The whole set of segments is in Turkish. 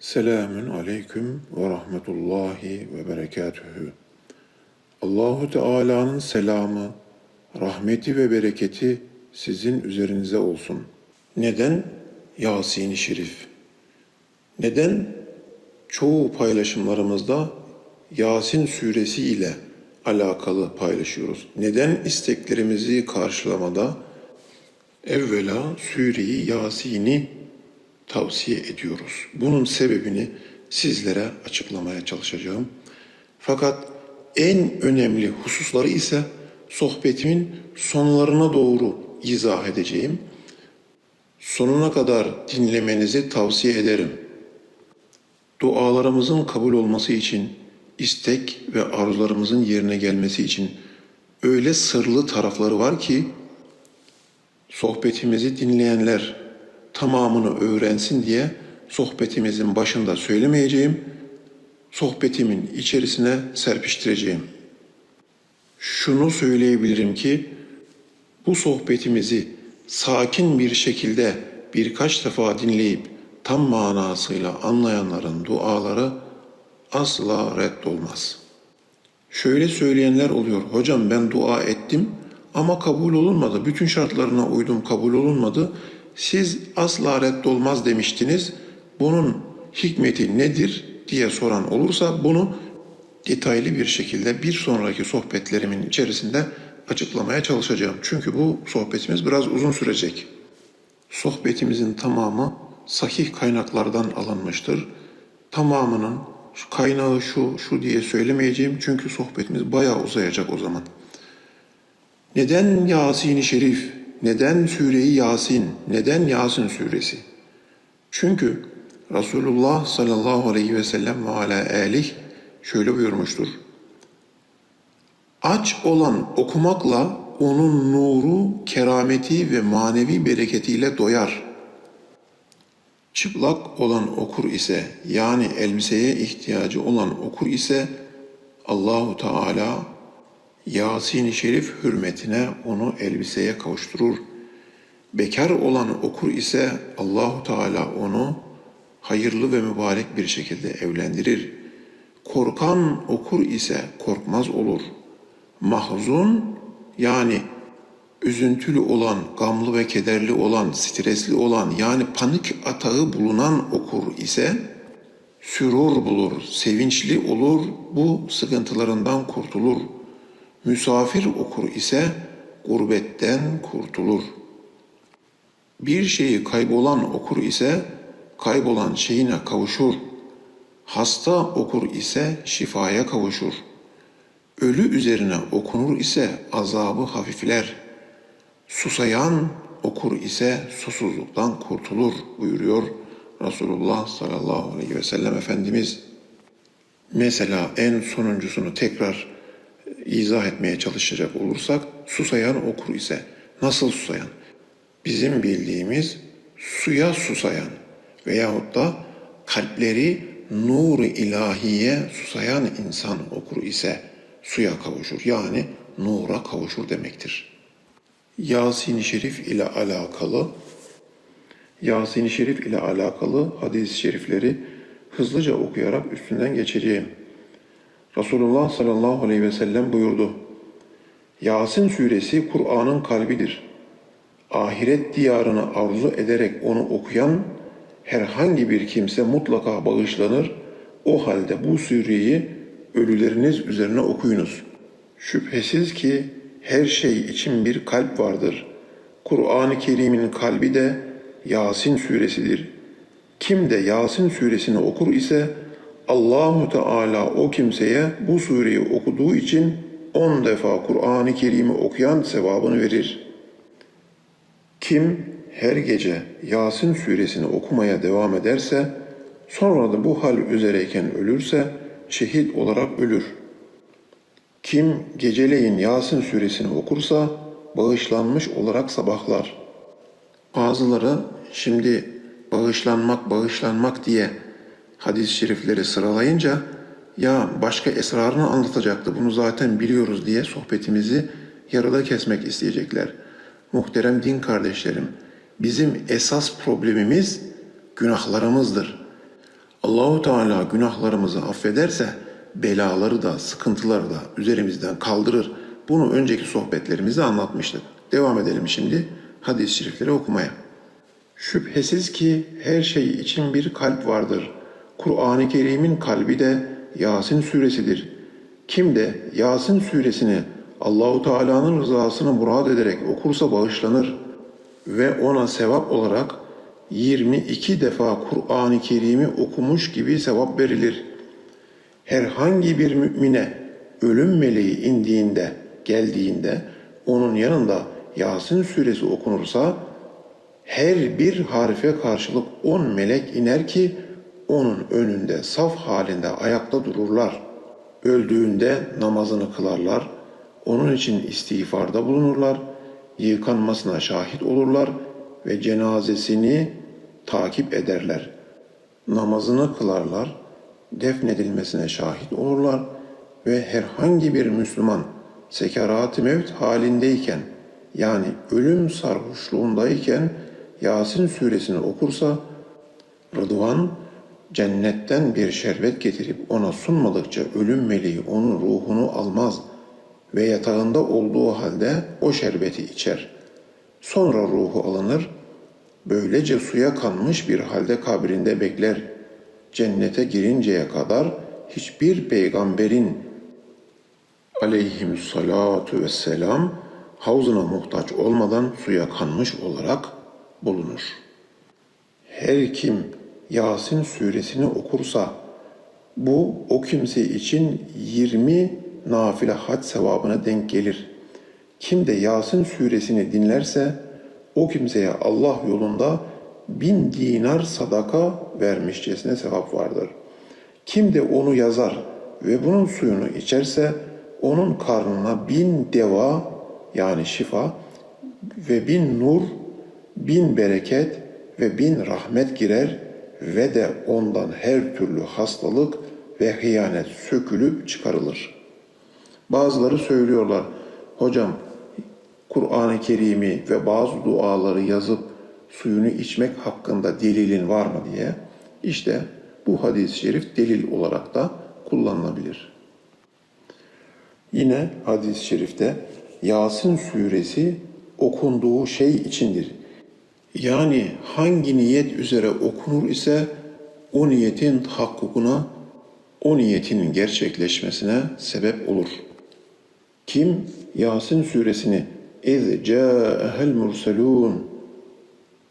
Selamün aleyküm ve rahmetullahi ve berekatühü. Allahu Teala'nın selamı, rahmeti ve bereketi sizin üzerinize olsun. Neden Yasin-i Şerif? Neden çoğu paylaşımlarımızda Yasin suresi ile alakalı paylaşıyoruz? Neden isteklerimizi karşılamada evvela Sure-i Yasin'i tavsiye ediyoruz. Bunun sebebini sizlere açıklamaya çalışacağım. Fakat en önemli hususları ise sohbetimin sonlarına doğru izah edeceğim. Sonuna kadar dinlemenizi tavsiye ederim. Dualarımızın kabul olması için, istek ve arzularımızın yerine gelmesi için öyle sırlı tarafları var ki sohbetimizi dinleyenler tamamını öğrensin diye sohbetimizin başında söylemeyeceğim, sohbetimin içerisine serpiştireceğim. Şunu söyleyebilirim ki bu sohbetimizi sakin bir şekilde birkaç defa dinleyip tam manasıyla anlayanların duaları asla reddolmaz. Şöyle söyleyenler oluyor. Hocam ben dua ettim ama kabul olunmadı. Bütün şartlarına uydum kabul olunmadı. Siz asla reddolmaz demiştiniz. Bunun hikmeti nedir diye soran olursa bunu detaylı bir şekilde bir sonraki sohbetlerimin içerisinde açıklamaya çalışacağım. Çünkü bu sohbetimiz biraz uzun sürecek. Sohbetimizin tamamı sahih kaynaklardan alınmıştır. Tamamının kaynağı şu, şu diye söylemeyeceğim çünkü sohbetimiz bayağı uzayacak o zaman. Neden Yasin-i Şerif? Neden Sure-i Yasin? Neden Yasin suresi? Çünkü Resulullah sallallahu aleyhi ve sellem ve ala alih şöyle buyurmuştur. Aç olan okumakla onun nuru, kerameti ve manevi bereketiyle doyar. Çıplak olan okur ise yani elbiseye ihtiyacı olan okur ise Allahu Teala Yasin-i Şerif hürmetine onu elbiseye kavuşturur. Bekar olan okur ise Allahu Teala onu hayırlı ve mübarek bir şekilde evlendirir. Korkan okur ise korkmaz olur. Mahzun yani üzüntülü olan, gamlı ve kederli olan, stresli olan yani panik atağı bulunan okur ise sürur bulur, sevinçli olur, bu sıkıntılarından kurtulur. Misafir okur ise gurbetten kurtulur. Bir şeyi kaybolan okur ise kaybolan şeyine kavuşur. Hasta okur ise şifaya kavuşur. Ölü üzerine okunur ise azabı hafifler. Susayan okur ise susuzluktan kurtulur buyuruyor Resulullah sallallahu aleyhi ve sellem Efendimiz. Mesela en sonuncusunu tekrar izah etmeye çalışacak olursak susayan okur ise nasıl susayan? Bizim bildiğimiz suya susayan veyahut da kalpleri nur-u ilahiye susayan insan okur ise suya kavuşur. Yani nura kavuşur demektir. Yasin-i Şerif ile alakalı Yasin-i Şerif ile alakalı hadis-i şerifleri hızlıca okuyarak üstünden geçeceğim. Resulullah sallallahu aleyhi ve sellem buyurdu. Yasin suresi Kur'an'ın kalbidir. Ahiret diyarını arzu ederek onu okuyan herhangi bir kimse mutlaka bağışlanır. O halde bu sureyi ölüleriniz üzerine okuyunuz. Şüphesiz ki her şey için bir kalp vardır. Kur'an-ı Kerim'in kalbi de Yasin suresidir. Kim de Yasin suresini okur ise Allahu Teala o kimseye bu sureyi okuduğu için on defa Kur'an-ı Kerim'i okuyan sevabını verir. Kim her gece Yasin suresini okumaya devam ederse, sonra da bu hal üzereyken ölürse şehit olarak ölür. Kim geceleyin Yasin suresini okursa bağışlanmış olarak sabahlar. Bazıları şimdi bağışlanmak bağışlanmak diye hadis-i şerifleri sıralayınca ya başka esrarını anlatacaktı bunu zaten biliyoruz diye sohbetimizi yarıda kesmek isteyecekler. Muhterem din kardeşlerim, bizim esas problemimiz günahlarımızdır. Allahu Teala günahlarımızı affederse belaları da sıkıntıları da üzerimizden kaldırır. Bunu önceki sohbetlerimizde anlatmıştık. Devam edelim şimdi hadis-i şerifleri okumaya. Şüphesiz ki her şey için bir kalp vardır. Kur'an-ı Kerim'in kalbi de Yasin suresidir. Kim de Yasin suresini Allahu Teala'nın rızasını murad ederek okursa bağışlanır ve ona sevap olarak 22 defa Kur'an-ı Kerim'i okumuş gibi sevap verilir. Herhangi bir mümine ölüm meleği indiğinde, geldiğinde onun yanında Yasin suresi okunursa her bir harfe karşılık on melek iner ki onun önünde saf halinde ayakta dururlar. Öldüğünde namazını kılarlar. Onun için istiğfarda bulunurlar. Yıkanmasına şahit olurlar ve cenazesini takip ederler. Namazını kılarlar. Defnedilmesine şahit olurlar ve herhangi bir Müslüman sekarat-ı mevt halindeyken yani ölüm sarhoşluğundayken Yasin suresini okursa Rıdvan cennetten bir şerbet getirip ona sunmadıkça ölüm meleği onun ruhunu almaz ve yatağında olduğu halde o şerbeti içer. Sonra ruhu alınır, böylece suya kanmış bir halde kabrinde bekler. Cennete girinceye kadar hiçbir peygamberin aleyhissalatu vesselam havzına muhtaç olmadan suya kanmış olarak bulunur. Her kim Yasin suresini okursa bu o kimse için 20 nafile hac sevabına denk gelir. Kim de Yasin suresini dinlerse o kimseye Allah yolunda bin dinar sadaka vermişçesine sevap vardır. Kim de onu yazar ve bunun suyunu içerse onun karnına bin deva yani şifa ve bin nur, bin bereket ve bin rahmet girer ve de ondan her türlü hastalık ve hıyanet sökülüp çıkarılır. Bazıları söylüyorlar, hocam Kur'an-ı Kerim'i ve bazı duaları yazıp suyunu içmek hakkında delilin var mı diye. İşte bu hadis-i şerif delil olarak da kullanılabilir. Yine hadis-i şerifte Yasin suresi okunduğu şey içindir. Yani hangi niyet üzere okunur ise o niyetin tahakkukuna, o niyetin gerçekleşmesine sebep olur. Kim Yasin suresini اِذْ جَاءَهَا الْمُرْسَلُونَ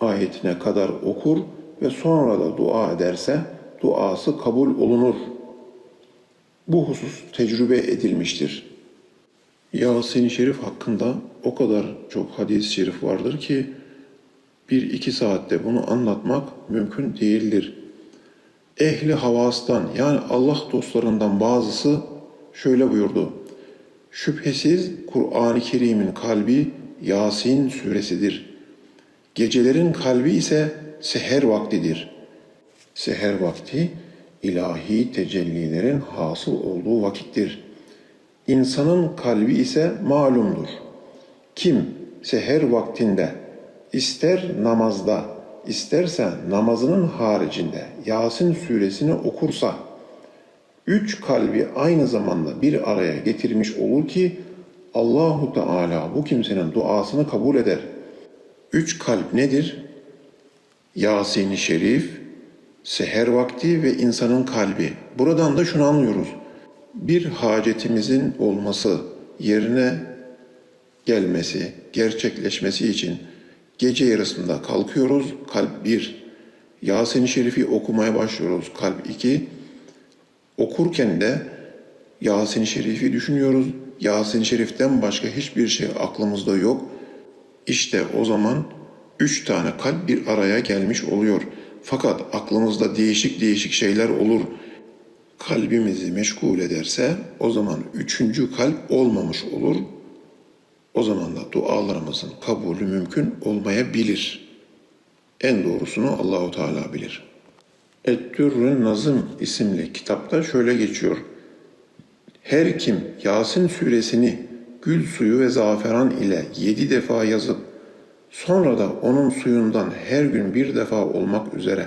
ayetine kadar okur ve sonra da dua ederse duası kabul olunur. Bu husus tecrübe edilmiştir. Yasin-i Şerif hakkında o kadar çok hadis-i şerif vardır ki bir iki saatte bunu anlatmak mümkün değildir. Ehli havastan yani Allah dostlarından bazısı şöyle buyurdu. Şüphesiz Kur'an-ı Kerim'in kalbi Yasin suresidir. Gecelerin kalbi ise seher vaktidir. Seher vakti ilahi tecellilerin hasıl olduğu vakittir. İnsanın kalbi ise malumdur. Kim seher vaktinde ister namazda isterse namazının haricinde Yasin suresini okursa üç kalbi aynı zamanda bir araya getirmiş olur ki Allahu Teala bu kimsenin duasını kabul eder. Üç kalp nedir? Yasin-i Şerif, seher vakti ve insanın kalbi. Buradan da şunu anlıyoruz. Bir hacetimizin olması, yerine gelmesi, gerçekleşmesi için gece yarısında kalkıyoruz, kalp bir. Yasin-i Şerif'i okumaya başlıyoruz, kalp iki. Okurken de Yasin-i Şerif'i düşünüyoruz. Yasin-i Şerif'ten başka hiçbir şey aklımızda yok. İşte o zaman üç tane kalp bir araya gelmiş oluyor. Fakat aklımızda değişik değişik şeyler olur. Kalbimizi meşgul ederse o zaman üçüncü kalp olmamış olur. O zaman da dualarımızın kabulü mümkün olmayabilir. En doğrusunu Allahu Teala bilir. Et-Türrün Nazım isimli kitapta şöyle geçiyor. Her kim Yasin suresini gül suyu ve zaferan ile yedi defa yazıp sonra da onun suyundan her gün bir defa olmak üzere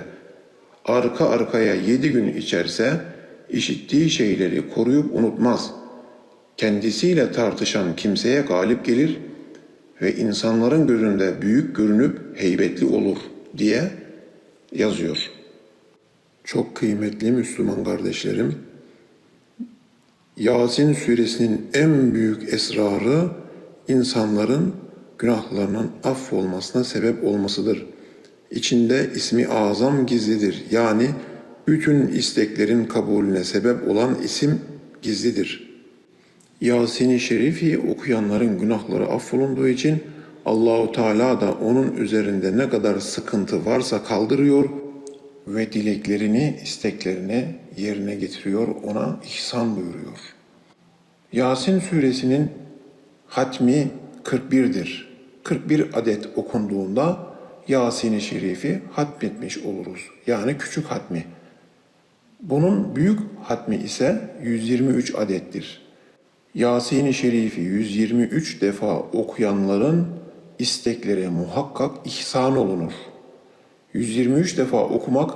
arka arkaya yedi gün içerse işittiği şeyleri koruyup unutmaz. Kendisiyle tartışan kimseye galip gelir ve insanların gözünde büyük görünüp heybetli olur diye yazıyor. Çok kıymetli Müslüman kardeşlerim, Yasin suresinin en büyük esrarı insanların günahlarının affolmasına sebep olmasıdır. İçinde ismi azam gizlidir. Yani bütün isteklerin kabulüne sebep olan isim gizlidir. Yasin-i Şerif'i okuyanların günahları affolunduğu için Allahu Teala da onun üzerinde ne kadar sıkıntı varsa kaldırıyor ve dileklerini, isteklerini yerine getiriyor, ona ihsan buyuruyor. Yasin suresinin hatmi 41'dir. 41 adet okunduğunda Yasin-i Şerif'i hatmetmiş oluruz. Yani küçük hatmi. Bunun büyük hatmi ise 123 adettir. Yasin-i Şerif'i 123 defa okuyanların istekleri muhakkak ihsan olunur. 123 defa okumak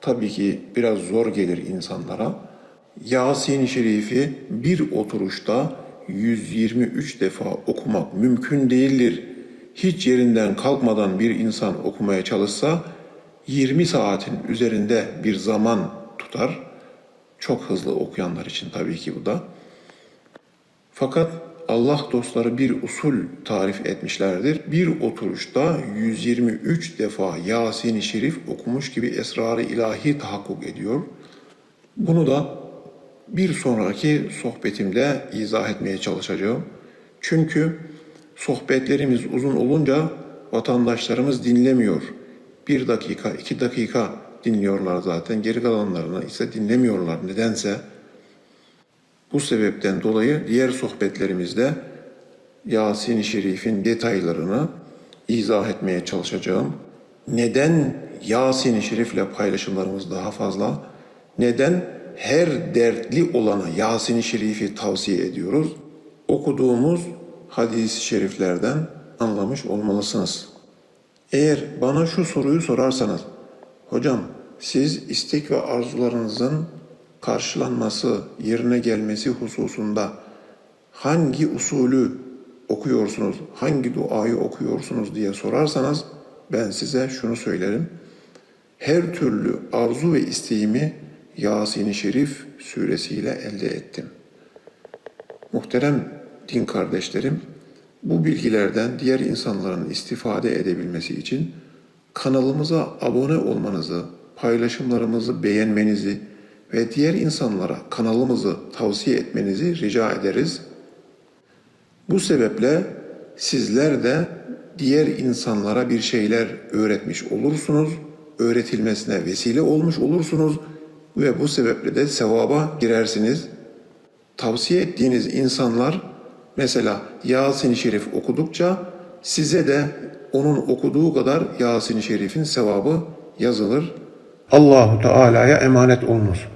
tabii ki biraz zor gelir insanlara. Yasin-i Şerif'i bir oturuşta 123 defa okumak mümkün değildir. Hiç yerinden kalkmadan bir insan okumaya çalışsa 20 saatin üzerinde bir zaman tutar. Çok hızlı okuyanlar için tabii ki bu da. Fakat Allah dostları bir usul tarif etmişlerdir. Bir oturuşta 123 defa Yasin-i Şerif okumuş gibi esrarı ilahi tahakkuk ediyor. Bunu da bir sonraki sohbetimde izah etmeye çalışacağım. Çünkü sohbetlerimiz uzun olunca vatandaşlarımız dinlemiyor. Bir dakika, iki dakika dinliyorlar zaten. Geri kalanlarını ise dinlemiyorlar nedense. Bu sebepten dolayı diğer sohbetlerimizde Yasin-i Şerif'in detaylarını izah etmeye çalışacağım. Neden Yasin-i Şerif'le paylaşımlarımız daha fazla? Neden her dertli olana Yasin-i Şerif'i tavsiye ediyoruz? Okuduğumuz hadis-i şeriflerden anlamış olmalısınız. Eğer bana şu soruyu sorarsanız, hocam siz istek ve arzularınızın karşılanması, yerine gelmesi hususunda hangi usulü okuyorsunuz, hangi duayı okuyorsunuz diye sorarsanız ben size şunu söylerim. Her türlü arzu ve isteğimi Yasin-i Şerif suresiyle elde ettim. Muhterem din kardeşlerim, bu bilgilerden diğer insanların istifade edebilmesi için kanalımıza abone olmanızı, paylaşımlarımızı beğenmenizi ve diğer insanlara kanalımızı tavsiye etmenizi rica ederiz. Bu sebeple sizler de diğer insanlara bir şeyler öğretmiş olursunuz, öğretilmesine vesile olmuş olursunuz ve bu sebeple de sevaba girersiniz. Tavsiye ettiğiniz insanlar mesela Yasin-i Şerif okudukça size de onun okuduğu kadar Yasin-i Şerif'in sevabı yazılır. Allahu Teala'ya emanet olunuz.